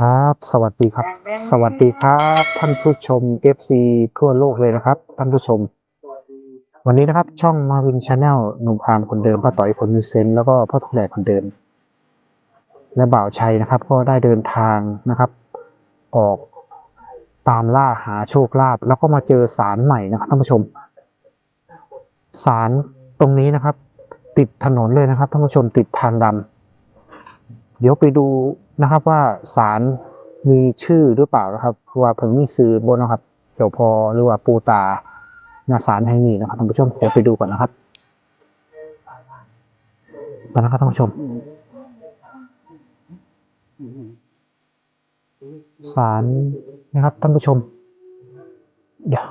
ครับ สวัสดีครับ สวัสดีครับ ท่านผู้ชม FC ทั่วโลกเลยนะครับ ท่านผู้ชม วันนี้นะครับ ช่องมาวินชาแนลหนุ่มพามคนเดิมพ่อต่อยคนมีเซนต์แล้วก็พ่อทุกแหลกคนเดิม และบ่าวชัยนะครับ ก็ได้เดินทางนะครับ ออกตามล่าหาโชคลาภแล้วก็มาเจอสารใหม่นะครับท่านผู้ชม สารตรงนี้นะครับ ติดถนนเลยนะครับท่านผู้ชมติดทางดำเดี๋ยวไปดู นะครับว่าศาลมีชื่อหรือเปล่านะครับว่าเพิ่งมีซื้อบนนะครับเจ้าพอหรือว่าปูตานาศาลแห่งนี้นะครับท่านผู้ชมเดี๋ยวไปดูก่อนนะครับไปนะครับท่านผู้ชมศาลนะครับท่านผู้ชม เดี๋ยว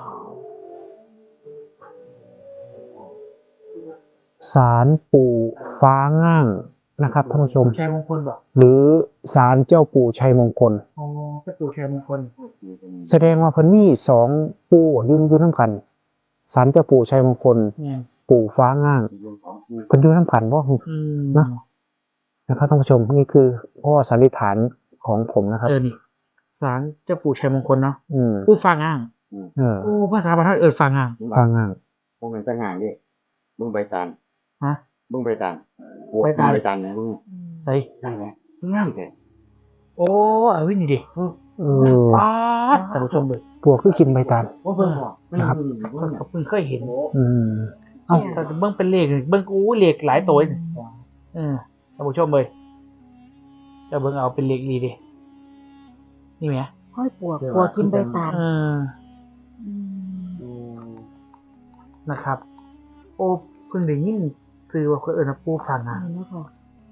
ศาลปู่ฟ้าง่าง นะครับท่านผู้ชม ชัยมงคลบอกหรือศาลเจ้าปู่ชัยมงคล อ๋อเจ้าปู่ชัยมงคลแสดงว่าเพิ่นมีสองปู่ยืนอยู่น้ำกันศาลเจ้าปู่ชัยมงคล เนี่ยปู่ฟ้าง่างเพิ่นอยู่น้ำกันบ่ อืมนะ นะครับท่านผู้ชมนี่คือข้อสันนิษฐานของผมนะครับ เออนี่ศาลเจ้าปู่ชัยมงคลเนาะอืมผู้ฟางอ่างเออโอ้ภาษาบาลีเออฟางอ่าง ฟ้าง่าง พวกมันต่างหากดิมึงใบตาลฮะ มึงใบตาลใบตาลใบตาลนะมึงใส่นั่นไงงามแท้โอ้เอาวินี่ดิเออป๊าดท่านผู้ชมเลยปวกคือกินใบตาล ว่าเบิ่งบ่นะครับเพิ่งเพิ่งเคยเห็นอืม เอ้า แต่เบิ่งเป็นเลขนี่เบิ่งอู้เลขหลายตัวนี่เออท่านผู้ชมเลยจะเบิ่งเอาเป็นเลขดีดินี่ไหมห้อยปวกปวกกินใบตาลเอออืมอืมนะครับ โอ้เพิ่งได้ยิน ซื้อว่าเพิ่นเอิ้นว่าปู่ฟางอ่างนี่นะคะ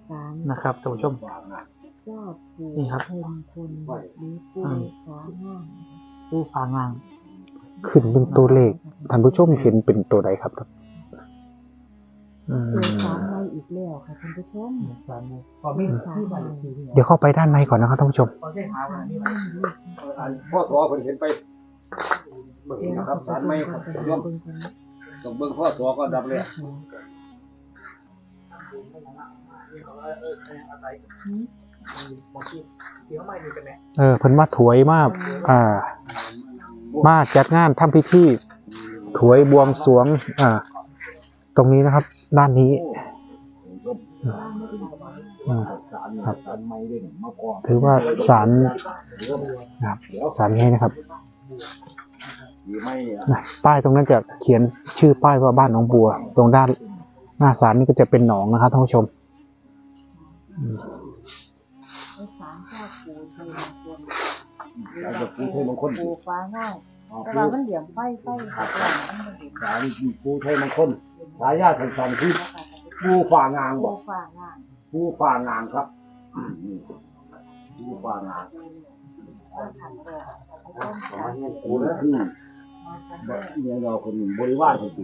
สารนะครับท่านผู้ชมเจ้าปู่นี่ครับเพ็ญคุณหรือปู่อืมสามห้างผู้ฟังงานขึ้นเป็นตัวเลขท่านผู้ชมเห็นเป็นตัวใดครับอืเจอมสารใหม่อีกแล้วค่ะท่านผู้ชมสารพอมีสารใหม่เดี๋ยวเข้าไปด้านในก่อนนะครับท่านผู้ชมพอใช้หาวันนี้อันพ่อสอเพิ่นเห็นไปเบิ่งนะครับสารไม่ครับยอมต้องเบิ่งพ่อสอก็ดับเลย เออเพิ่นมาถวยมากอ่า มาจัดงานทำพิธีถวยบวงสรวง อ่า ตรงนี้นะครับ ด้านนี้อ่าสารครับถือว่าศาลนะครับศาลนี้นะครับป้ายตรงนั้นจะเขียนชื่อป้ายว่าบ้านหนองบัว ตรงด้าน หน้าศาลนี่ก็จะเป็นหนองนะครับท่านผู้ชมสารเจ้าปู่เพ็ญคุณสารจะปูไทยมงคลปู่ฟ้าง่ายแต่ปูว่ามันเหลี่ยมไฟไฟหักหลังมันบ่เห็นสารปูไทยมงคลสายญาติสันๆที่ปูฝางางบ่ปู่ฟ้าง่ายปูฝางางครับอืมปูฝางางว่าขันแดดท่านผู้ชมสารปูนะคือแบบเนี่ยเราคนบริวารคนติ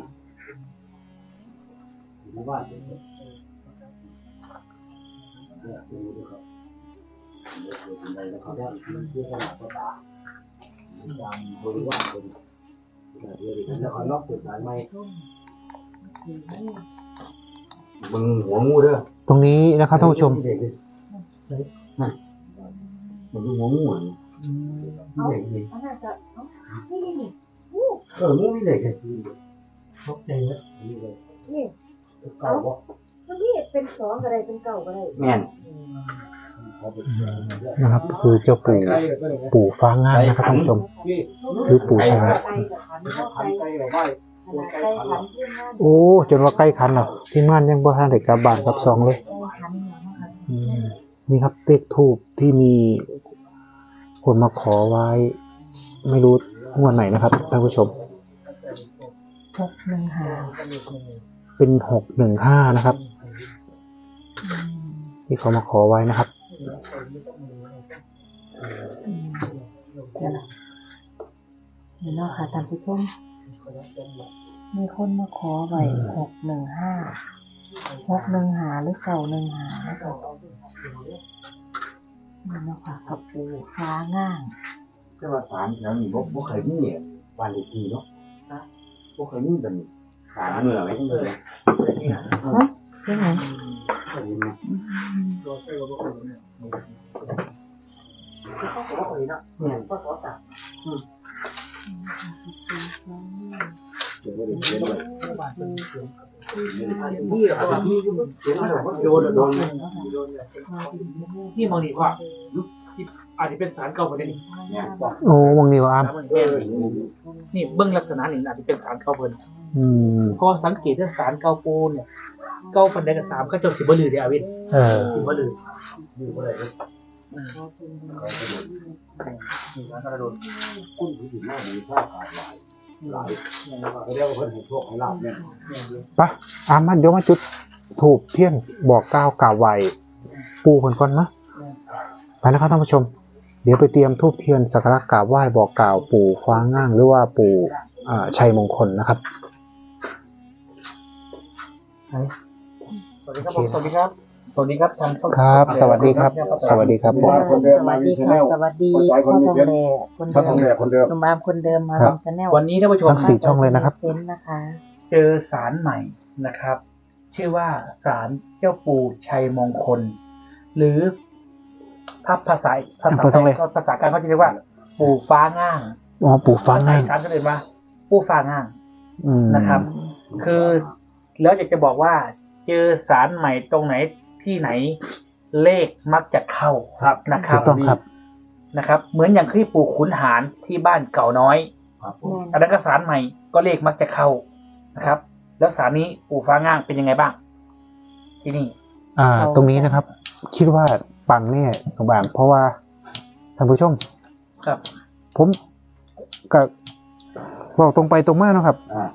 บริวารคนเนี่ยปูด้วยครับเนี่ยปูเป็นไรนะครับเนี่ยปูขนาดตาตามบริวารคนแต่เดี๋ยวนี้แล้วก็ล็อกเป็นสายไม้มึงหัวงูเด้อตรงนี้นะครับท่านผู้ชมมันเป็นหัวงูอะมีเหล็กนี่อันนั้นจะเอ้านี่นี่นี่เองูมีเหล็กเลยตกใจแล้วนี่ เก่าบ่มันนี่เป็นสองก็ได้เป็นเก้าก็ได้แม่นนะครับ คือเจ้าปู่ปู่ฟ้าง่างนะครับท่านผู้ชมหรือปู่ชัยไก่กับขันเข้าไก่ไก่เราไหว้ขนาดไก่ขันขึ้นงานโอ้จนว่าใกล้คันแล้วทีมงานยังบ่ทันได้กลับบ้านกลับซองเลยไก่ขันเนี่ยนะคะอืมนี่ครับเลขทูบที่มีคนมาขอไว้ ไม่รู้งวดไหนนะครับท่านผู้ชมหกหนึ่งห้า เป็นหกหนึ่งห้านะครับ ที่เขามาขอไว้นะครับเดี๋ยวนะเห็นแล้วค่ะท่านผู้ชมมีคนมาขอไว้หกหนึ่งห้าหกหนึ่งหาหรือเก่าหนึ่งหานะคะนี่เนาะค่ะกับปูฟ้าง่างแต่ว่าสารแถวนี้บ่บ่เคยมีเนี่ยบ้านเลขที่เนาะบ่เคยมีแบบนี้ สารเมื่อไหร่ที่เลยใช่ไหมเคยมีไหมอืมเนี่ยก็สอสามเดี๋ยวไม่ได้เขียนไว้นี่เหรอนี่เสียงมันแบบโดนโดนนี่มองดีกว่าที่อาจจะเป็นสารเก่าประเด็นโอ้วงนี้ว่าอามสารมันแก่นี่เบื้องลักษณะนี่อาจจะเป็นสารเก่าเพิ่น อืมเพราะสังเกตเรื่องสารเก่าปูนเนี่ย เก่าปันใดก็ตามก็จะสิบ่ลือเด้ออาวินเออสิบ่ลืออยู่บ่ได้เลยสารกระโดดคุณผู้หญิงหน้ามีผ้าขาดหลายหลายเขาเรียกว่าเพิ่นให้โชคให้ลาบเนี่ยปะอามมันเดี๋ยวมาจุดถูกเพี้ยนบอกกล่าวกล่าวไหวปูคนก่อนนะไปแล้วครับท่านผู้ชม เดี๋ยวไปเตรียมทูบเทียนสักการะกราบไหว้บอกกล่าวปู่ฟ้าง่างหรือว่าปู่อ่าชัยมงคลนะครับ สวัสดีครับผมสวัสดีครับสวัสดีครับทางช่องครับ สวัสดีครับ สวัสดีครับผม คนเดิมสมาวัสมีดีชาค่ะแนลสวัสดีพ่อทองแดคนเขาเดิมทำแบบคนเดิม หนุ่มอามคนเดิมมาครับทำชาแนลวันนี้ท่านผู้ชมทั้งสี่ ช่องเลยนะครับ เซนนะคะ เจอสารใหม่นะครับ ชื่อว่าสารเจ้าปู่ชัยมงคล หรือถ้าภาษาภาษาพูดตรงเลยก็ภาษากลางเขาจะเรียกว่า ปู่ฟ้าง่างอ๋อปู่ฟ้าง่างสารก็เลยว่าปู่ฟ้าง่าง อืมนะครับ คือ แล้วอยากจะบอกว่า เจอสารใหม่ตรงไหนที่ไหนเลขมักจะเข้าครับนะคถูรับกต้องครับนะครับ เหมือนอย่างที่ปู่ขุนหารที่บ้านเก่าน้อยครับผมแม่นอันนั้นก็สารใหม่ก็เลขมักจะเข้านะครับ แล้วสารนี้ปู่ฟ้าง่างเป็นยังไงบ้าง ที่นี่ อ่า ตรงนี้นะครับ คิดว่าปังแน่หนุ่มอามเพราะว่าท่านผู้ชมครับ ผมก็บอกตรงไปตรงมาเนาะครับอ่า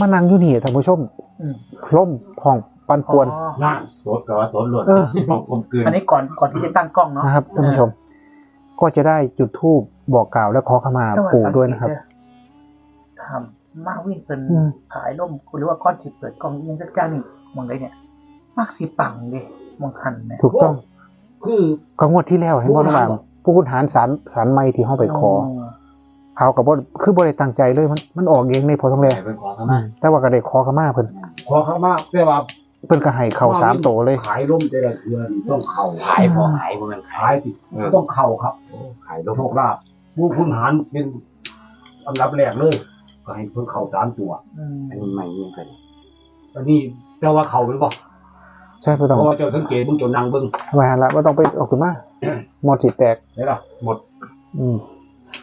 มานั่งอยู่นี่ท่านผู้ชมอืม ล่มผ่องปันป่วนอ๋อหน้าสดกับว่าสดหล่นเออของกลมกลืนอันนี้ก่อนก่อนที่จะตั้งกล้องเนาะนะครับท่านผู้ชม ก็จะได้จุดธูปบอกกล่าวและขอขมาแต่ว่าปู่สังเกตด้วยนะครับเด้อทำมากวิ่งเป็นอืม ขายล่มหรือว่าก้อนสิบเปิดกล้องยังจัดจ้างนี่มองเลยเนี่ย มากสิปังเลยมองหันเนี่ยถูกต้องคือ ก็งวดที่แล้วเห็นบ่น้องอามผู้คุณหารสารสารไม่ที่ห้องไปขอ เอากับว่าคือบ่ได้ตั้งใจเลยมันมันออกเองในพอต้องแลเป็นขอเข้าอืมามแต่ว่าก็ได้ขอขมาเพิ่นขอเข้ามาแต่ว่าเพิ่นก็ให้เข้าสามโตเลยขายร่มแต่ละเดือนต้องเข่าขายพอขายพอมันขายติต้องเข่าครับขายร่มโชคลาภผู้คุณหารเป็นอันดับแรกเลย ก็ให้เพิ่งเข่าสามตัวอืมอันนี้ใหม่ยังไงอันนี้เจ้าว่าเข่าเป็นบ่ใช่บ่ต้องเพราะว่าเจ้าสังเกตเบิ่งเจ้านั่งเบิ่งว่าหั่นละบ่ต้องไปเออกขึ้นมาหมดสิแตกได้ล่ะหมด อืม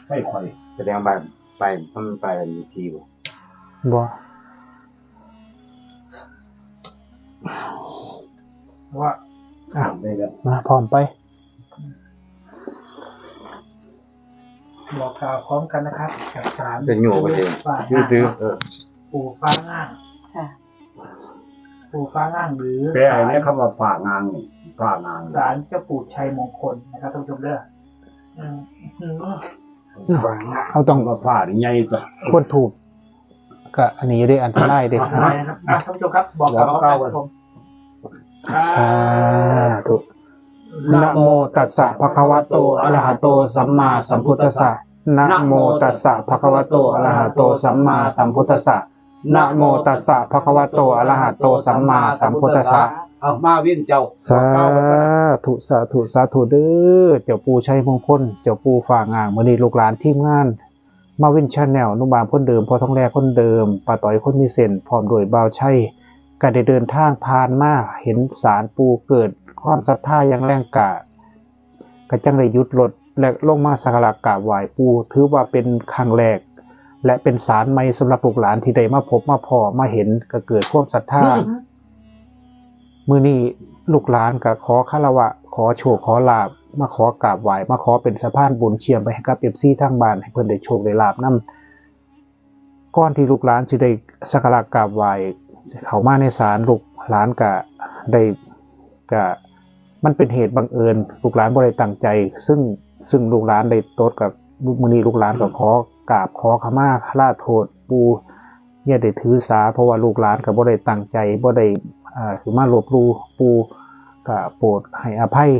ใช่ข่อย แสดงไปไปมันไปมีทีบ่บ่เพราะว่าอะได้แล้วมาพร้อมไป บอกกล่าวพร้อมกันนะครับจากสารเป็นโยไปเองฟ้าซื้อซื้อเออปู่ฟ้าง่างค่ะปู่ฟ้าง่างหรือแต่ไอ้เนี่ยคำว่าฝากงานนี่ฝากงานสารเจ้าปู่ชัยมงคลนะครับท่านผู้ชมเด้ออืมอืม เอาต้องคำว่าฝากนี่ใหญ่ตัวควรถูก ก็อันนี้อยู่ได้อันตรายเด้ขอบคุณนะครับอะท่านผู้ชมครับ บอกกล่าวพร้อมกันครับผมสาธุนะโมตัสสะภะคะวะโตอะระหะโต สัมมาสัมพุทธัสสะนะโมตัสสะภะคะวะโตอะระหะโต สัมมาสัมพุทธัสสะนะโมตัสสะภะคะวะโตอะระหะโต สัมมาสัมพุทธัสสะ เอามาเวียนเจ้าสาธุสาธุสาธุเด้อเจ้าปูชัยมงคลเจ้าปูฝ่างางมือนีลูกหลานทีมงาน มาวินชาแนลนุบามคนเดิมพอท้องแรคนเดิมป้าต่อยคนมีเส้นพร้อมโดวยบ่าวชัยก็ได้เดินทางผ่านมาเห็นสารปูเกิดความศรัทธาอย่างแรงกล้าก็จังได้หยุดรถและลงมาสักการะกราบไหว้ปูถือว่าเป็นครั้งแรก และเป็นสารใหม่สำหรับลูกหลานที่ได้มาพบมาพอมาเห็นก็เกิดความศรัทธา มือนี้ลูกหลานก็ขอคารวะ ขอโชคขอลาบ มาขอกราบไหวมาขอเป็นสะพานบุญเชียมไปให้กับเอฟซีทางบ้านให้เพิ่อนได้โชคได้ลาบนํก่อนที่ลูกหลานสิได้สักการะกราบไหวเขามาในศาลลูกหลานก็ได้ก็มันเป็นเหตุบังเอิญลูกหลานบ่ได้ตั้งใจ ซึ่งซึ่งลูกหลานได้โตดกับมื้อนี้ลูกหลานก็ขอกราบขอขมาลาโทษปูอย่าได้ถือสาเพราะว่าลูกหลานก็บ่ได้ตั้งใจบ่ได้ อ่าสิมาหลบหลู่ปู่ก็โปรดให้อภัย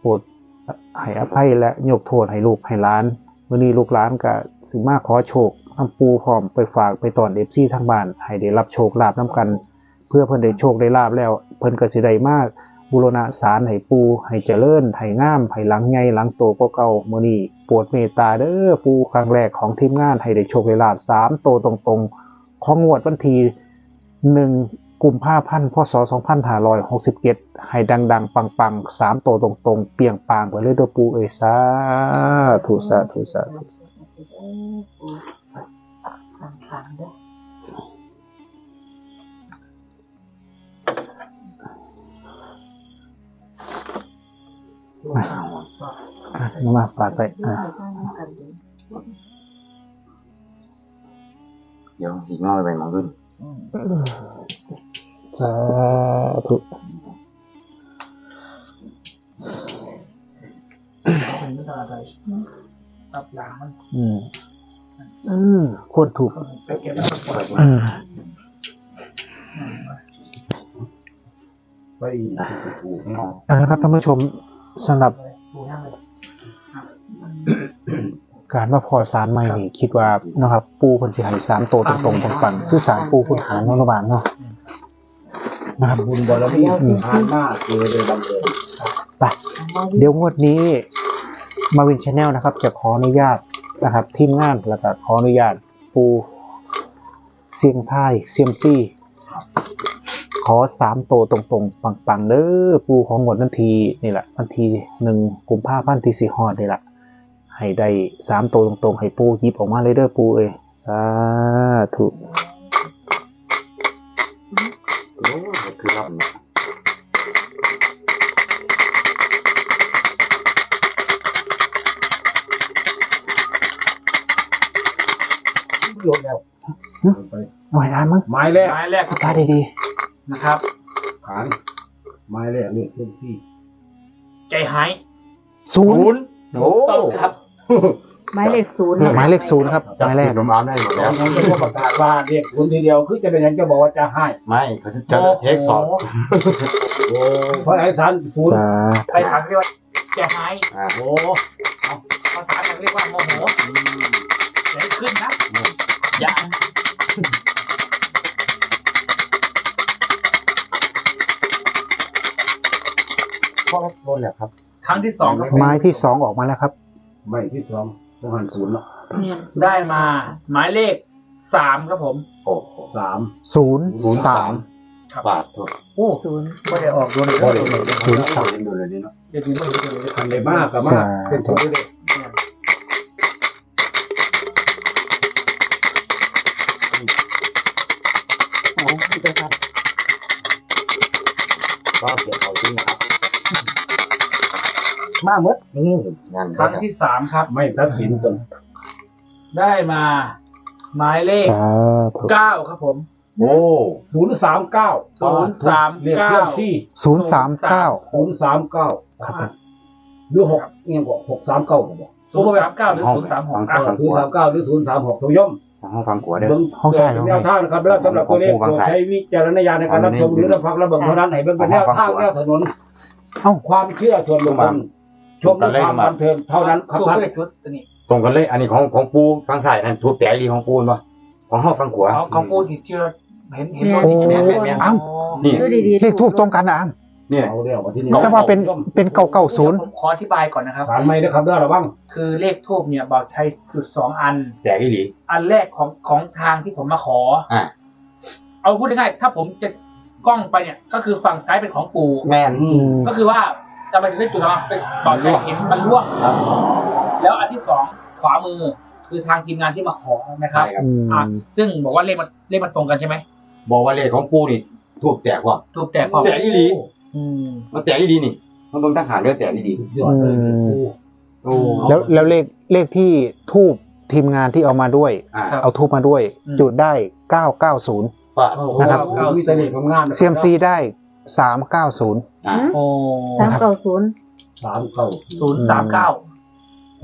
โปรดให้อภัยและยกโทษให้ลูกให้หลานมื้อนี้ลูกหลานก็สิมาขอโชคนำปูพร้อมไปฝากไปตอน FC ทางบ้านให้ได้รับโชคลาภนํกัน เพื่อเพิ่นได้โชคได้ลาภแล้ว เพิ่นก็สิได้มากบุรณะสารให้ปูให้เจริญให้งามให้หลังใหญ่หลังโตก็เก่ามื้อนี้ปรดเมตตาเด้อปูครั้งแรกของทีมงานให้ได้โชคได้ลาภสามโตตรงๆ ของงวดวันที่หนึ่ง กุมภาพันธ์พศ2567ให้ดัง ๆ ปังๆสามโตตรงๆ เปียงปางไปเลยด้อปูเอยสาธุสาธุสาธุขังๆเด้ออะมามาฝากไปอะเดี๋ยวหิงอไปมองขึ้น สาธุเป็นภาษาอะไรรับหลังมัน อืมอืมควรถูกไปเก็บแล้วก็ปล่อยอืมไปถูกๆเอาละครับท่านผู้ชมสำหรับดูหน้าเลย การมาพอสารใหม่นี่คิดว่านะครับปูคนสิให้สามโตวตรงๆปังๆคือสารปูคุณหารนนบาลเนาะนะครับบุญบารมีผ่านมาเจอเลยบังเอิญไปเดี๋ยวงวดนี้มาวินชาแนลนะครับ จะขออนุญาตนะครับทีมงานแล้วก็ขออนุญาตปูเสียงไทายเซียมซี่ ขอสามโตวตรงๆ ปังๆเด้อปูของหมดนาทีนี่แหละวันที่หนึ่งกุมภาพันธ์ที่สี่ฮอดนี่แหละ ให้ได้สามตัวตรงๆ ให้ปูหยิบออกมาเลยเด้อปูเอ้ยสาธุโอ้คือรับเนี่ยลงแล้วไปหน่อยอ่านมั้งไม้แรกไม้แรกตาดีนะครับขานไม้แรกเนี่ยเส้นที่ ใจหายๆศูนย์ถูกต้องครับ หมายเลขศูนย์หมายเลขศูนย์ครับหจับมายเลขลมอ้ามได้หมดแล้แล้ววนั้นก็ประกาศว่าเรียกคุณทีเดียวคือจะเป็นยังจะบอกว่าจะให้ไม่เขาจะจะเทคสอบโอ้เพราะไอ้ท่านศูนย์จ้าไปทางเรียกว่าใจหายอ่าโอ้ภาษาทางเรียกว่าโมโหใจขึ้นนะอย่าเพราะโดนแหละครับ ครั้งที่สองครับไม้ที่สองออกมาแล้วครับ ไม่ที่สองต้องหันศูนย์เนาะได้มา หมายเลขสามครับผม โอ้โหสามศูนย์ศูนย์สาสามมบาทโทษโอ้ศูนย์ไม่ได้ออกโดนเลยโอ้ยศูนย์สามดูเลยนี่เนาะเดี๋ยวถึงไม่ถึงเลยพันเลยมากกับมากเป็นศูนย์เลย มากมดอืมงานครั้งที่สามครับ ไม่ตัดสินจนได้มาหมายเลขสาธุเก้าครับผมโอ้ศูนย์สามเก้าศูนย์สามเรียกเก้าเชื่อมที่ศูนย์สามเก้าศูนย์สามเก้าครับผมหรือหกเนี่ยบอกหกสามเก้าบอกศูนย์สามเก้าหรือศูนย์สามหกเออศูนย์สามเก้าหรือศูนย์สามหกทุกย่อมห้องฟังกัวเด้อเบิ่งห้องใช่เป็นแนวทางนะครับแล้วสำหรับตัวเลขของผู้โปรฟังดใช้วิจารณญาณในการรับชมหรือรับฟังรับเบิ่งเท่านั้นให้เบิ่งเป็นแนวทางแนวถนนเอ้าความเชื่อส่วนบุคคล ชมด้วยความบันเทิงเท่านั้นครับถูกท่านเลขชุดตัวนี้ตรงกันเลย อันนี้ของของปูฟังสายนั่นทูบแต่ดีของปูนปะของห้องฟังกัวของของปูที่เชื่อเห็นเห็นโอ้ตัวนี้อ้าวนี่ดูดีๆเลขทูบตรงกันนะอ้ามเนี่ยเอาเรียกว่าที่นี่แต่ว่าเป็นเป็นเก้าเก้าศูนย์ผมขออธิบายก่อนนะครับสารไม่นะครับเด้อระวังคือเลขทูบเนี่ยบอกใช้จุดสองอันแต่อีหลีอันแรกของของทางที่ผมมาขออ่าเอาพูดง่ายๆถ้าผมจะกล้องไปเนี่ย ก็คือฝั่งซ้ายเป็นของปู่แมนอืมก็คือว่า จะไปถึงได้จุดสองเป็นบอกใช้เห็นมันร่วงครับแล้วอันที่สองขวามือคือทางทีมงานที่มาขอนะครับใช่ครับอืมอะซึ่งบอกว่าเลขมันเลขมันตรงกันใช่ไหมบอกว่าเลขของปูนี่ทูบแตกว่ะทูบแตกพร้อมแตกอีหลีอืมมันแตกอีหลีนี่มันเบิ่งทหารเด้อแตกอีหลียอดเลยโอ้แล้วแล้วเลขเลขที่ทูบทีมงานที่เอามาด้วยอ่าเอาทูบมาด้วย จุดได้เก้าเก้าศูนย์บาทนะครับมีแต่เลขงามๆเซียมซีได้ สามเก้าศูนย์อ่าโอ้สามเก้าศูนย์สามเก้าศูนย์สามเก้า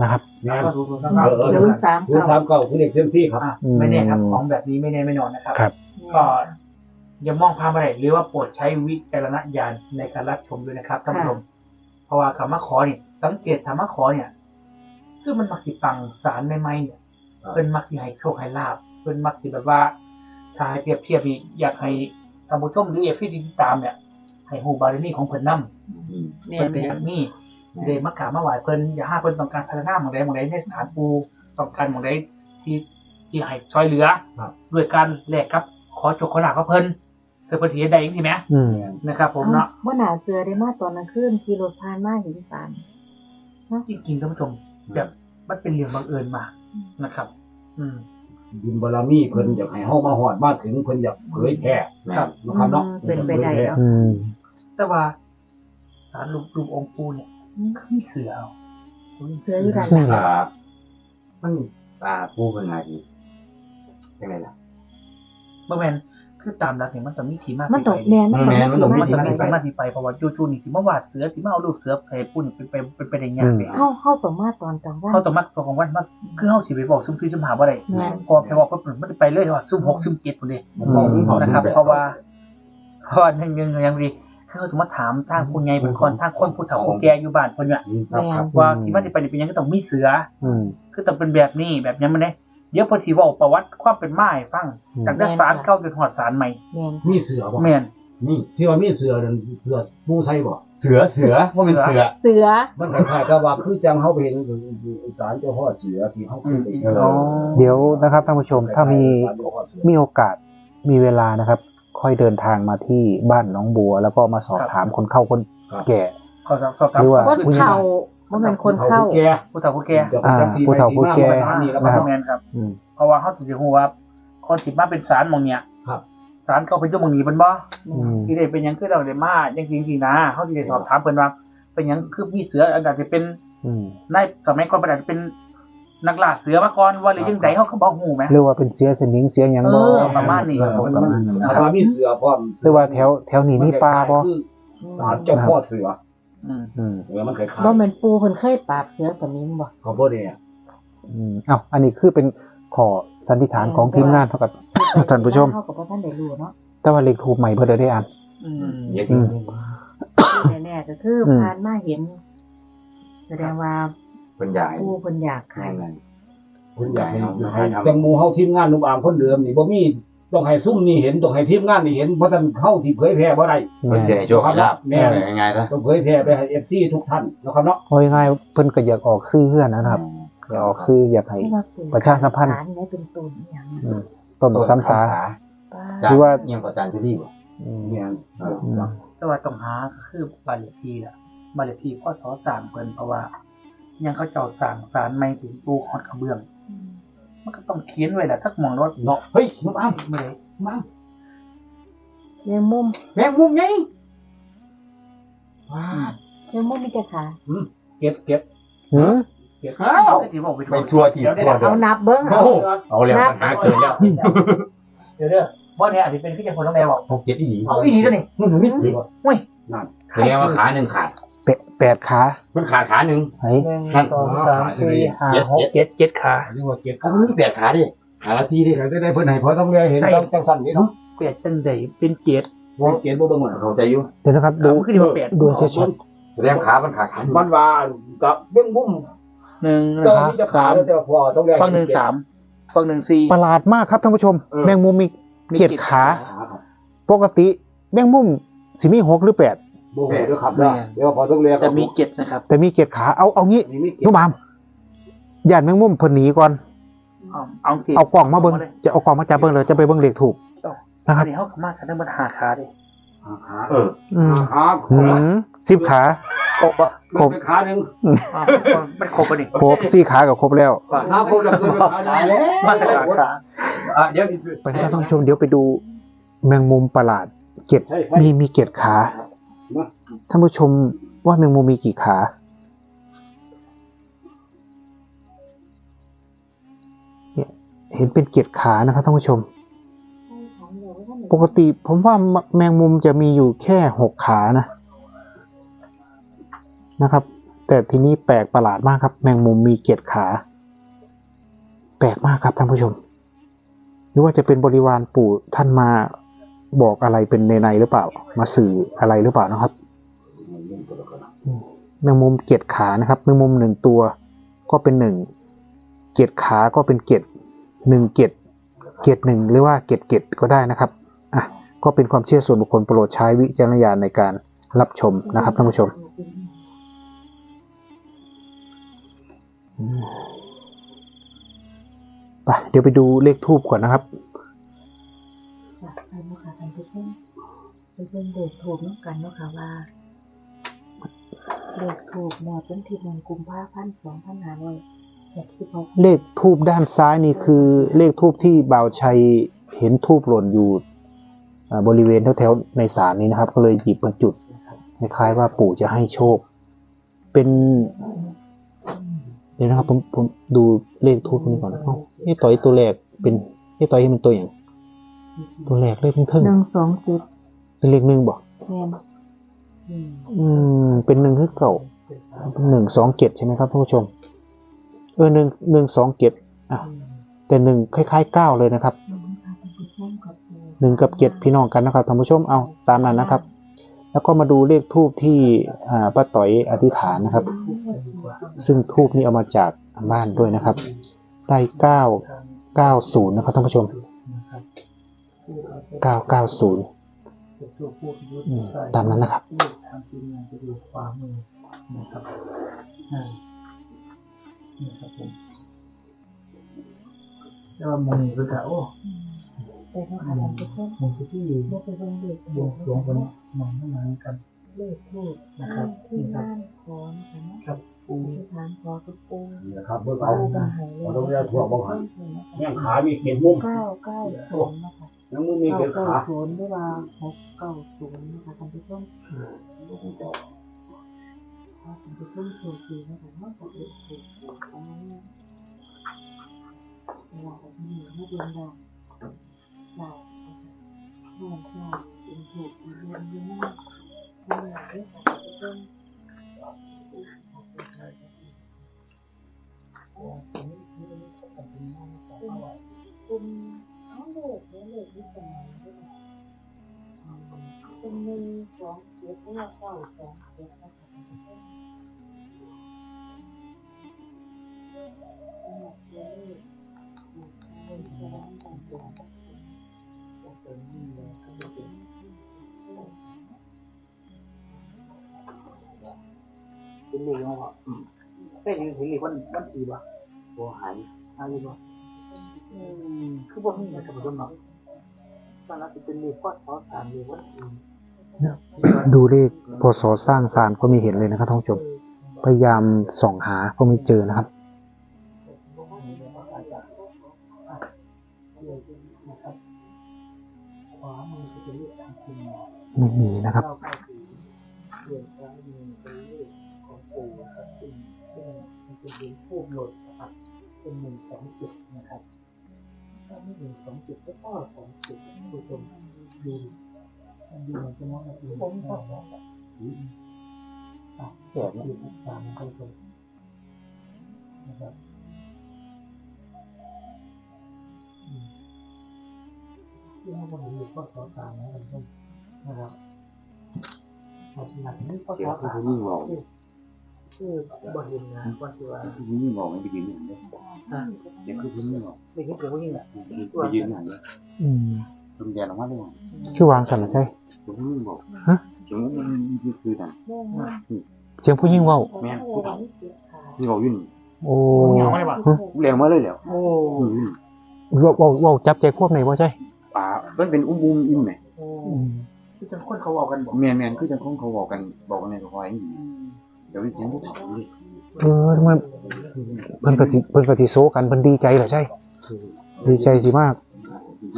นะครับแม่นศูนย์เออเออศูนย์สามศูนย์เก้าสามเก้าคือเลขเซยมซี่ครับ อะไม่แน่ครับ ของแบบนี้ไม่แน่ไม่นอนนะครับ ครับ ก็อย่ามองภาพอะไรหรือว่าโปรดใช้วิจารณญาณในการรับชมด้วยนะครับท่านผู้ชมเพราะว่าคำว่าขอเนี่ยสังเกตคำว่าขอเนี่ย คือมันมักสิฟังสารไม่ไม่เนี่ยครับเพิ่นมักสิให้โชคให้ลาบเพิ่นมักสิแบบว่าถ้าให้เปรียบเทียบอีกอยากให้ท่านผู้ชมหรือเอฟซีที่ติดตามเนี่ย ให้ฮู้บารมีของเพิ่นนํแม่เพิ่นเป็นแม่อย่างนี้เดมากราบมาไหว้เพิ่นอย่าห้าเพิ่นต้องการพัฒนาหมองใดหมองใดในสถานปูต้องการหมองใดที่ที่ให้ช่วยเหลือด้วยการแลกกับ ขอจกขอหลาบกับเพิ่นเพื่อเพิ่นสิเฮ็ดได้จังซี่แหมอืมนะครับผมเนาะว่าหนาเสือได้มาตอนกลางคืนขี่รถผ่านมาเห็นสารจริงๆท่านผู้ชมแบบมันเป็นเรื่องบังเอิญมากนะครับ อืมบุญบารมีเพิ่นอยากให้เฮามาฮอดมาถึงเพิ่นอยากเผยแพร่ครับนะครับเนาะเป็นไปได้เนาะอืม แต่ว่าสารรูปรูปองค์ปูเนี่ยมีเสือเอาเสืออยู่ด้านหนี่ลังแหละอ่ามันอ่าปูเป็นไงดียังไงล่ะเมื่อแมนคือตามหลักเนี่ยมันต้องมีที่มามันที่ตไปกแม่นแม่นมันต้องมันต้องมีที่ที่มามาที่ไปเพราะว่าจู่ๆนี่สิมาวาดเสือสิมาเอารูปเสือให้ปูนี่เป็นไปเป็นไปได้ยากเลยเข้าเข้าต่อมาตอนกลางวันเขาต้องมาตัวของวันมาคือเขาสิไปบอกซุ่มคือซุ่มหาบ่ได้แม่นพอไปบอกก็มันไปเลยว่าซุ่มหกซุ่มเจ็ดคนเดีมันบอกถึงนะครับ เพราะว่าเพราะว่าหนึ่งหนึ่งยังดี คือเขาจะมาถามทางคุณยายบุญกรทางคนผู้เฒ่าผู้แก่อยู่บ้านเพิ่นเนี่ยครับครับว่าที่มาที่ไปนี่เป็นหยังก็ต้องมีเสือ อืมคือต้องเป็นแบบนี้แบบนี้มันเนี่ยเดี๋ยวเพอสิเว้าประวัติความเป็นมาให้ฟังอืมจากแต่สารเข้าจนหอดสารใหม่แม่นมีเสือบ่แม่นนี่ที่ว่ามีเสือนั่นเสือปูไทยบ่เสือเสือว่าเป็นเสือ เสือ มันคล้ายๆกับว่าคือจังเฮาไปเห็นศาลเจ้าพ่อเสือที่เฮาเคยไปเห็นเออเดี๋ยวนะครับท่านผู้ชมถ้ามีศลเจ้าพ่อเสือมีโอกาสมีเวลานะครับ ค่อยเดินทางมาที่บ้านหน้องบัว แล้วก็มาสอบถามคนเข้าคนแก่ขอสอบสอบถามหรือว่าคนเฒ่าว่ามันคนเข้าแก่ผู้เฒ่าผู้แก่อ่าผู้เฒ่าผู้แก่นี่แล้วก็ก็แม่นครับอืมเพราะว่าเขาสิฮู้ว่าคนสิมาเป็นสารหมองเนี่ยครับสารเขาไปอยู่หมองนี้เพิ่นบ่อืมที่ได้เป็นหยังคือเราได้มาจังซี่ๆนะเขาสิได้สอบถามเพิ่นว่าเป็นหยังคือมีเสืออาจจะเป็นอืมในสมัยก่อนมันอาจจะเป็น นักล่าเสือมาก่อนว่าหรือยังไงเขาก็บ่ฮู้แหมหรือว่าเป็นเสียสนิงเสียหยังเอบ่อประมาณนี้ครับผมมันมันถ้าว่ามีเสือพร้อมหรือว่าแถวแถวนี้มีปลาบ่คือศาลเจ้าพ่อเสืออืมอืมเออมันคล้ายๆบ่แม่นปูเพิ่นเคยปราบเสือสมิงบ่ เขาบ่ได้อะอืมอ้าวอันนี้คือเป็นขอสันนิษฐานของทีมงานเท่ากับ ท่านผู้ชม เฮาก็บ่ทันได้รู้เนาะแต่ว่าเลขถูกใหม่เพื่อได้อ่าน อืมเยอะอืมที่แน่ๆก็คืออม ผ่านมาเห็น แสดงว่า เป็นใหญ่ปูเพิ่นอยากให้ คุณอยากให้ให้แตงโมเฮาทีมงานนุ่มอามคนเดิมนี่บ่มีต้องให้ซุ่มนี่เห็นต้องให้ทีมงานนี่เห็นเพราะท่านเฮาที่เผยแพร่บ่ได้เป็นใหญ่โชคให้ลาบแม่ง่ายๆซะต้องเผยแพร่ไปให้ FC ทุกท่านนะครับเนาะโอ้ยง่ายๆเพิ่นก็อยากออกซื้อเฮือนนะครับอยากออกซื้ออยากให้ที่ว่าเป็นประชาสัมพันธ์สารเนี่ยเป็นต้นอหย่างอืมต้นซ้ำสาป้าหรือว่าเอียงกว่าจานที่ดีบ่ อืมแม่นอืมแต่ว่าต้องหาก็คือบ้านเลขที่ล่ะบ้านเลขที่พ่อสอสร้างเพิ่นเพราะว่า ยังเขาเจ้าสร้างศาลใหม่ถึงปูคอดกระเบื้อง มันก็ต้องเขียนไว้แหละทักหมองรถเนาะเฮ้ยนุ่มอามไม่ได้มาเลี้ยงมุมแมงมุมไงว้าเลี้ยงมุมมีแต่ขาเก็บเก็บหืมเก็บอ้าวที่บอกไปไปทัวร์ทีเดี๋ยวทัเดี๋วยวร์เด้เอาอนับเบิ่งเอาเอาแล้วปัญหาเกิดแล้วเดี๋ยวเดี๋ยวบ่เนี่ยอาจจะเป็นพี่เจ้าคนต้องแม่บอกหกเจ็ดอีหลีเอาอีหลีตัวนี้นุ่มนิดเดียวเว้ยนั่นแสดงว่าขาหนึ่งขาด แปดแปดขามันขาดขาหนึ่งเฮ้ยหนึ่งนั่นสองสามสี่ห้าเจ็ดหกเจ็ดเจ็ดขาเรียกว่าเก็บเขาไม่มีแปดขาดิขาละทีดิเดี๋ยวจะได้เพิ่นให้พอต้องได้เห็นจังจังสั่นนี่เนาะเปลี่ยนจังใดเป็นเจ็ดว่าเก็บบ่เบิ่งหมดเข้าใจอยู่เดี๋ยวนะครับดูดูขึ้นมาแปดดูชัดแสดงขามันขาดขาหนึ่งมันว่ากับเบิ่งมุมหนึ่งเจ้าที่จะขาสามแล้วแต่พอต้องได้ฝั่งหนึ่งสามฝั่งหนึ่งสี่ประหลาดมากครับท่านผู้ชม แมงมุมมีมีเจ็ดเจ็ดขาขาครับปกติแมงมุมสิมีหกหรือแปด บ่ฮู้เด้อครับเด้อเดี๋ยวพอต้องเรียกจะมีเจ็ดนะครับ แต่มีเจ็ดขาเอาเอางี้นี่มีเก็บนุ่มอามย่านแมงมุมเพิ่นหนีก่อน เอาเอาสิเอากล่องมาเบิ่งจะเอากล่องมาจับเบิ่งเลยจะไปเบิ่งเลขถูกนะคอัรับนนี้เขาขมากันได้มาหาขาดิขาเอออืมขาหืมสิบขาครบปะครบขาหนึงอ่ามันครบปะนี่ครบสี่ขากับครบแล้วขาครบแล้วคือขาได้แล้วมาตรฐานขาอะเดี๋ยวไปนะครับท่านผู้ชมเดี๋ยวไปดูแมงมุมประหลาดเจ็ดใช่ๆมีมีเจ็ดขามา ท่านผู้ชมว่าแมงมุมมีกี่ขาเนี่ยเห็นเป็นเจ็ดขานะครับท่านผู้ชม ปกติผมว่าแมงมุมจะมีอยู่แค่หกขานะ นะครับ แต่ทีนี้แปลกประหลาดมากครับ แมงมุมมีเจ็ดขา แปลกมากครับท่านผู้ชม หรือว่าจะเป็นบริวารปู่ท่านมาบอกอะไรเป็นในในๆหรือเปล่า มาสื่ออะไรหรือเปล่านะครับ แมงมุมเจ็ดขานะครับแมงมุมหนึ่งตัวก็เป็นหนึ่งเจ็ดขาก็เป็นเจ็ดหนึ่งเจ็ดเจ็ดหนึ่งหรือว่าเจ็ดเจ็ดก็ได้นะครับอะก็เป็นความเชื่อส่วนบุคคลโปรดใช้วิจารณญาณในการรับชมนะครับท่านผู้ชมไปเดี๋ยวไปดูเลขทูบก่อนนะครับค่ะไปเนาะค่ะท่านผู้ชมไปเบิ่งเลขถูกน้ำกันเนาะค่ะว่า เลขถูกหมวดวันที่หนึ่งกุมภาพันธ์สองพันห้าร้อยหกสิบหกเลขทูบด้านซ้ายนี่คือเลขทูบที่บ่าวชัยเห็นทูบหล่นอยู่อ่าบริเวณแถวๆในศาลนี้นะครับ ก็เลยหยิบมาจุดคล้ายๆว่าปู่จะให้โชค เป็น เดี๋ยวนะครับผมผมดูเลขทูบนี้ก่อนเอ้าไอ้ต่อยตัวแรกเป็นไอ้ต่อยให้มันตัวอย่างตัวแรกเลขเพิ่งหนึ่งสองเจ็ดๆเป็นเลขหนึ่งบอกแม่น อืม เป็นหนึ่งคือเก่าหนึ่งสองเจ็ดใช่ไหมครับท่านผู้ชม เออหนึ่งหนึ่งสองเจ็ดอะแต่หนึ่งคล้ายๆเก้าเลยนะครับหนึ่งกับเจ็ดพี่น้องกันนะครับท่านผู้ชมเอาตามนั้นนะครับ แล้วก็มาดูเลขทูบที่อ่าป้าต่อยอธิษฐานนะครับ ซึ่งทูบนี้เอามาจากบ้านด้วยนะครับ ได้เก้าเก้าศูนย์นะครับท่านผู้ชมเก้าเก้าศูนย์ ตามนั้นนะครับทางทีมงานจะดูขวามือนะครับอ่านี่ครับผมแล้วมองคือกับโอ้ไปเนาะค่ะท่านผู้ชมมองที่ที่เดี๋ยวไปเบิ่งเลขบวงสรวงกันมองข้างหลังกันเลขถูกนะครับที่นี่ครับบ้านขอนะคะเนาะครับปูอธิษฐานขอกับปูนี่นะครับเบิ่งปูเอาบังไห้เลยเราต้องเรียกพวกบังหันเก้ยังขามีเขียนมุมาเก้าศูนย์นะคะ ยังมือมีเก้าเขียนเก้าขาศูนย์หรือว่าหกเก้าศูนย์นะคะท่านผู้ชมลูกจะถ้าท่านผู้ชมโชคดีนะคะเนาะกับเลขถูกของนี้เวลาแบบนี้ให้เดินได้ได้นะคะแม่นใช่เป็นถูกเป็นเรียนเยอะมากที่ากได้ค่ะท่านผู้ชม ส้นยังถึงเลขวันวันสี่บ่โอ้หายอะไรบ่อืมคือบ่มีนะครับผมเนาะตอนนั้นจะเป็นเลขข้อสอสามเลขวันสี่ดูเลขพศสร้างศาลก็มีเห็นเลยนะครับท่านผู้ชม พยายามส่องหาก็ไม่เจอนะครับขวามือจะเป็นเลขทางทีมงานไม่มีนะครับเก้าเก้าสี่เปลี่ยนซ้ายมือเป็นเลขของ เป็นเหรียญทูบหล่นนะครับ เป็นหนึ่งสองจ็ดนะครับถ้าไม่หนึ่งสองจ็ดก็เก้าสองจ็ดผู้ชมดูมันดูเหมือนจะมองว่าเป็นผมก็อะแปดสี่สิบสามท่านผู้ชมนะครับที่เราบอกอยู่ข้อต่อตามนะท่านผู้ชมนะครับหลักนี้ข้อเดี๋ยต่อตามผู้ยิ่งบอก คือบริเวณงานว่าคือว่าผู้ยิ่งบอกไม่ไปยืนอย่างเดียวเดี๋ยวคือผู้ยิ่งบอกเด็กที่เสียงผู้หญิงอะไปยืนอย่างเดียวอืมตรงแดนออกมาเลยชื่อวางสันนะใช่เดี๋ยวผู้ยิ่งบอกฮะเดี๋ยวมันคือคือนั่นแม่มากเสียงผู้ยิ่งเว่าแม่นผู้สาวนี่บอกยุ่นโอ้เหงาอะไรบ้างเรียงมาเลยแล้วโอ้เว่าเว่าเว่าจับใจควบในว่าใช่ป่ามันเป็นอุ้มอุ้มอิ่มไหมโอ้คือจังคนเขาบอกกันบอกแมนแมนคือจังคงเขาบอกกันบอกกันในคอยอย่างนี้ เดี๋ยวเสียงผู้ถาเลยเออทำไมเพิ่นกติเพิ่นกติโซกันเพิ่นดีใจเหรอใช่ ดีใจสิมาก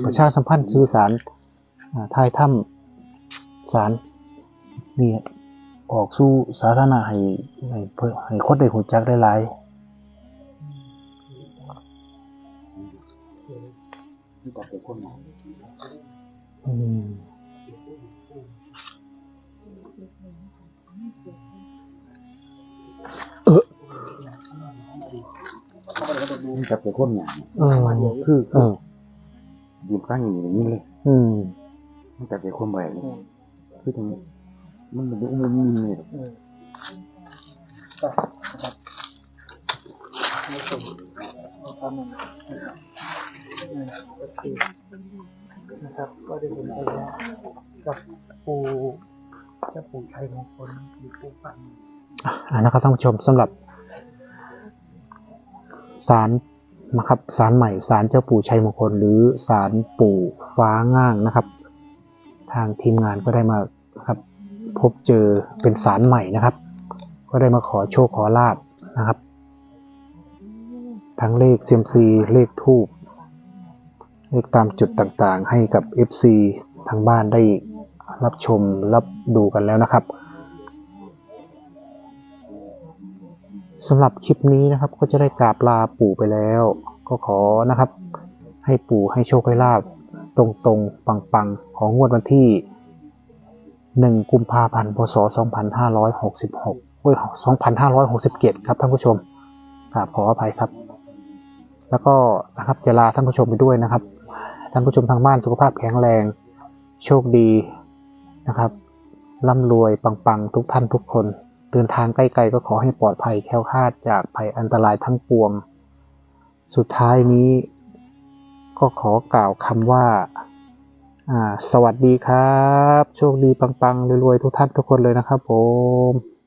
ประชาสัมพันธ์สื่อสารทายถ้ำสารนี่ออกสู่สาธารณะให้ให้เพื่อให้คนได้หูจักได้หลายที่ตั ดแต่คนหนาอืมที่ตัดแต่คนหนาเออคือเออยืนข้างอย่างนี้เลย อืมมันตัดแต่คนไปเลยคือตรงมันเป็นอุ้มอุ้มอิ่มเลยไม่ชมตามนั้นโอเคนะครับ ก็ได้เห็นไปแล้วกับปูเจ้าปูปู่ชัยมงคลหรือปู่ปันอ่านะครับท่านผู้ชมสำหรับ ศาลนะครับศาลใหม่ศาลเจ้าปู่ชัยมงคลหรือศาลปู่ฟ้าง่างนะครับ ทางทีมงานก็ได้มาครับพบเจอเป็นศาลใหม่นะครับ ก็ได้มาขอโชคขอลาบนะครับ ทั้งเลขเซียมซีเลขทูบเลขตามจุดต่างๆ ให้กับ FC ทางบ้านได้รับชมรับดูกันแล้วนะครับ สำหรับคลิปนี้นะครับก็จะได้กราบลาปู่ไปแล้ว ก็ขอนะครับ ให้ปู่ให้โชคให้ลาบตรงๆ ปังๆ ของงวดวันที่ 1 กุมภาพันธ์ พศ 2566เว้ย2567 ครับท่านผู้ชมกราบขออภัยครับ แล้วก็นะครับจะลาท่านผู้ชมไปด้วยนะครับ ท่านผู้ชมทางบ้านสุขภาพแข็งแรง โชคดีนะครับร่ำรวยปังๆ ทุกท่านทุกคน เดินทางใกล้ๆก็ขอให้ปลอดภัยแคล้วคลาดจากภัยอันตรายทั้งปวง สุดท้ายนี้ ก็ขอกล่าวคำว่าอ่าสวัสดีครับ โชคดีปังๆรวยๆทุกท่านทุกคนเลยนะครับผม